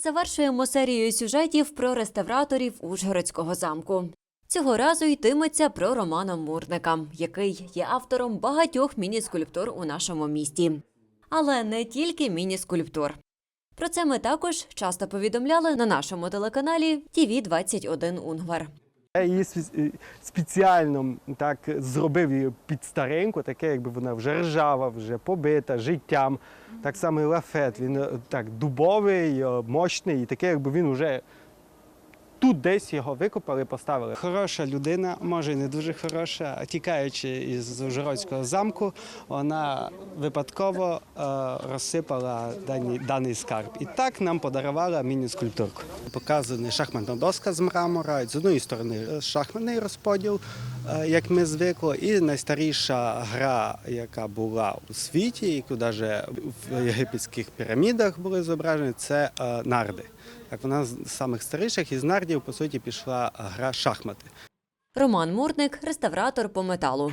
Завершуємо серію сюжетів про реставраторів Ужгородського замку. Цього разу йтиметься про Романа Мурника, який є автором багатьох міні-скульптур у нашому місті. Але не тільки міні-скульптур. Про це ми також часто повідомляли на нашому телеканалі ТІВІ 21 Унгвар. Я її е, спеціально так зробив її під стареньку, таке, якби вона вже ржава, вже побита життям. Так само і лафет. Він е, так дубовий, е, мощний, і таке, якби він вже тут десь його викопали, поставили. Хороша людина, може і не дуже хороша, тікаючи із Ужгородського замку, вона випадково е, розсипала дані, даний скарб. І так нам подарувала міні-скульптурку. Показана шахматна доска з мрамора, з однієї сторони е, шахматний розподіл, е, як ми звикли, і найстаріша гра, яка була у світі, яку навіть в єгипетських пірамідах були зображені, це е, нарди. Так, вона з самих старіших із нардів, по суті, пішла гра шахмати. Роман Мурник реставратор по металу.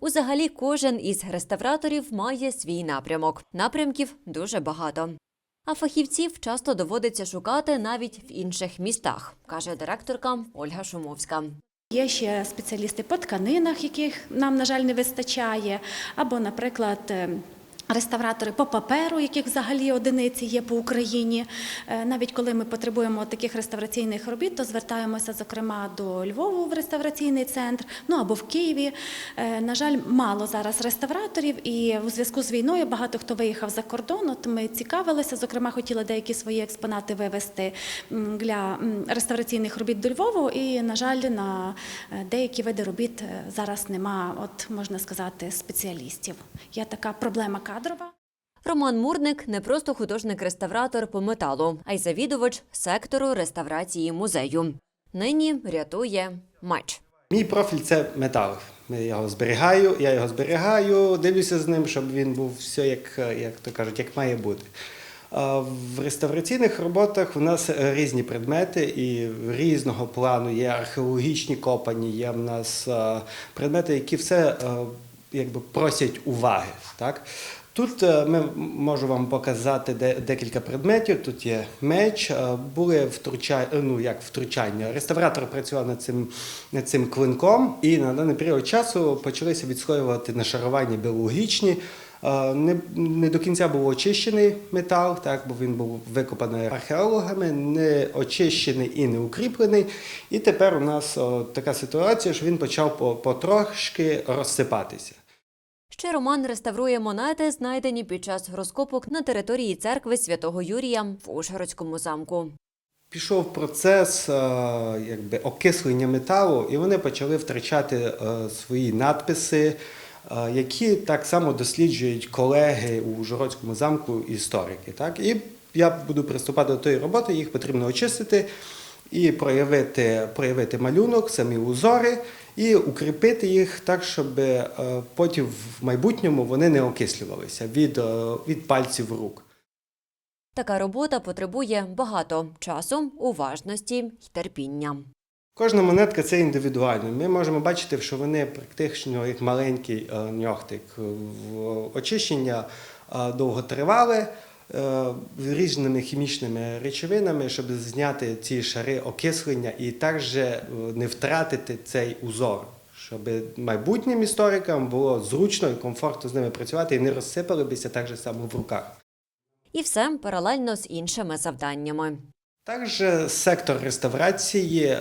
Узагалі, кожен із реставраторів має свій напрямок. Напрямків дуже багато. А фахівців часто доводиться шукати навіть в інших містах, каже директорка Ольга Шумовська. Є ще спеціалісти по тканинах, яких нам, на жаль, не вистачає, або, наприклад, е, Реставратори по паперу, яких взагалі одиниці є по Україні. Е, Навіть коли ми потребуємо таких реставраційних робіт, то звертаємося, зокрема, до Львову в реставраційний центр, ну або в Києві. Е, На жаль, мало зараз реставраторів, і у зв'язку з війною багато хто виїхав за кордон. От ми цікавилися, зокрема, хотіли деякі свої експонати вивезти для реставраційних робіт до Львову. І, на жаль, на е, деякі види робіт зараз нема, от можна сказати, спеціалістів. Є така проблема кадрова. Роман Мурник не просто художник-реставратор по металу, а й завідувач сектору реставрації музею. Нині рятує меч. Мій профіль це метал. Я його зберігаю, я його зберігаю, дивлюся з ним, щоб він був все як, як то кажуть, як має бути. В реставраційних роботах у нас різні предмети і різного плану. Є археологічні копані, є в нас предмети, які все якби просять уваги. Так? Тут е, ми можу вам показати декілька предметів. Тут є меч, е, були втручання, ну як втручання. Реставратор працював над цим, над цим клинком, і на даний період часу почалися відслоювати нашарування біологічні. Е, Не, не до кінця був очищений метал, так, бо він був викопаний археологами, не очищений і не укріплений. І тепер у нас о, така ситуація, що він почав по- потрошки розсипатися. Ще Роман реставрує монети, знайдені під час розкопок на території церкви святого Юрія в Ужгородському замку. Пішов процес е, якби, окислення металу, і вони почали втрачати е, свої надписи, е, які так само досліджують колеги у Ужгородському замку історики. Так? І я буду приступати до тої роботи, їх потрібно очистити і проявити, проявити малюнок, самі узори, і укріпити їх так, щоб е, потім в майбутньому вони не окислювалися від, е, від пальців рук. Така робота потребує багато часу, уважності й терпіння. Кожна монетка це індивідуально. Ми можемо бачити, що вони практично як маленький е, ньохтик. Очищення довготривале е, різними хімічними речовинами, щоб зняти ці шари окислення і також е, не втратити цей узор. Щоб майбутнім історикам було зручно і комфортно з ними працювати і не розсипалися так же само в руках. І все паралельно з іншими завданнями. Також сектор реставрації е,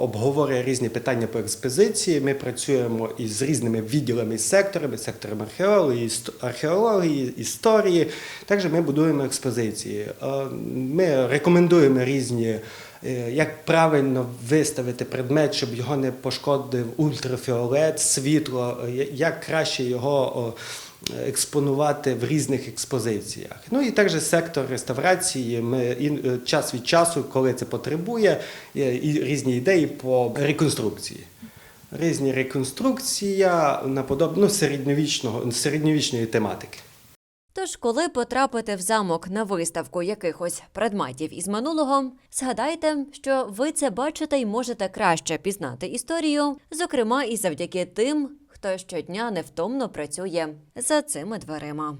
обговорює різні питання по експозиції. Ми працюємо із різними відділами і секторами, сектором археології, археології, історії. Також ми будуємо експозиції. Е, Ми рекомендуємо різні. Е, Як правильно виставити предмет, щоб його не пошкодив ультрафіолет, світло, е, як краще його експонувати в різних експозиціях. Ну і також сектор реставрації. Ми е, час від часу, коли це потребує, і різні ідеї по реконструкції. Різні реконструкція наподоб... ну, середньовічної тематики. Тож, коли потрапите в замок на виставку якихось предметів із минулого, згадайте, що ви це бачите і можете краще пізнати історію, зокрема і завдяки тим, хто щодня невтомно працює за цими дверима.